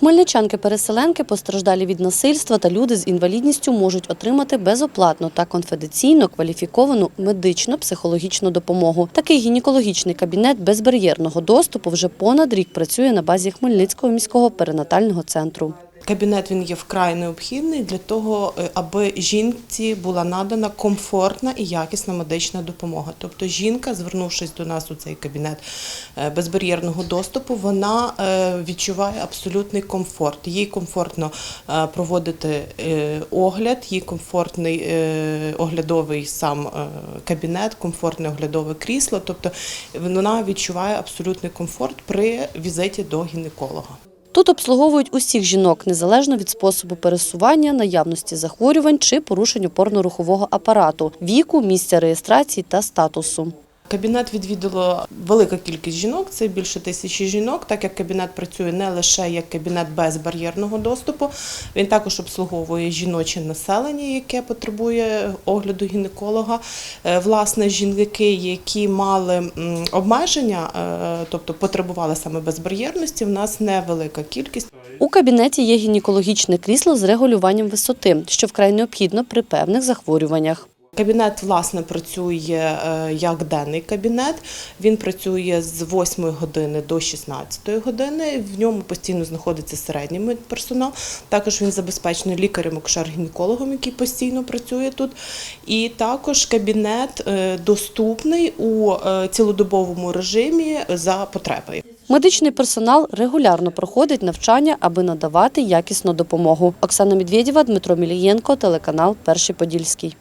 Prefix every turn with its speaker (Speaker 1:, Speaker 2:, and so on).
Speaker 1: Хмельничанки-переселенки, постраждалі від насильства та люди з інвалідністю можуть отримати безоплатну та конфіденційно кваліфіковану медично-психологічну допомогу. Такий гінекологічний кабінет безбар'єрного доступу вже понад рік працює на базі Хмельницького міського перинатального центру.
Speaker 2: Кабінет він є вкрай необхідний для того, е, аби жінці була надана комфортна і якісна медична допомога. Тобто жінка, звернувшись до нас у цей кабінет е, безбар'єрного доступу, вона е, відчуває абсолютний комфорт. Їй комфортно проводити огляд, їй комфортний оглядовий сам кабінет, комфортне оглядове крісло. Тобто вона відчуває абсолютний комфорт при візиті до гінеколога.
Speaker 1: Тут обслуговують усіх жінок незалежно від способу пересування, наявності захворювань чи порушень опорно-рухового апарату, віку, місця реєстрації та статусу.
Speaker 2: Кабінет відвідало велика кількість жінок, це більше тисячі жінок, так як кабінет працює не лише як кабінет безбар'єрного доступу, він також обслуговує жіноче населення, яке потребує огляду гінеколога. Е, Власне, жінки, які мали обмеження, е, тобто потребували саме безбар'єрності, в нас невелика кількість.
Speaker 1: У кабінеті є гінекологічне крісло з регулюванням висоти, що вкрай необхідно при певних захворюваннях.
Speaker 2: Кабінет власне працює е, як денний кабінет. Він працює з 8 години до 16 години. В ньому постійно знаходиться середній медперсонал. Також він забезпечений лікарем акушер-гінекологом, який постійно працює тут. І також кабінет е, доступний у е, цілодобовому режимі за потреби.
Speaker 1: Медичний персонал регулярно проходить навчання, аби надавати якісну допомогу. Оксана Медведєва, Дмитро Мілієнко, телеканал Перший Подільський.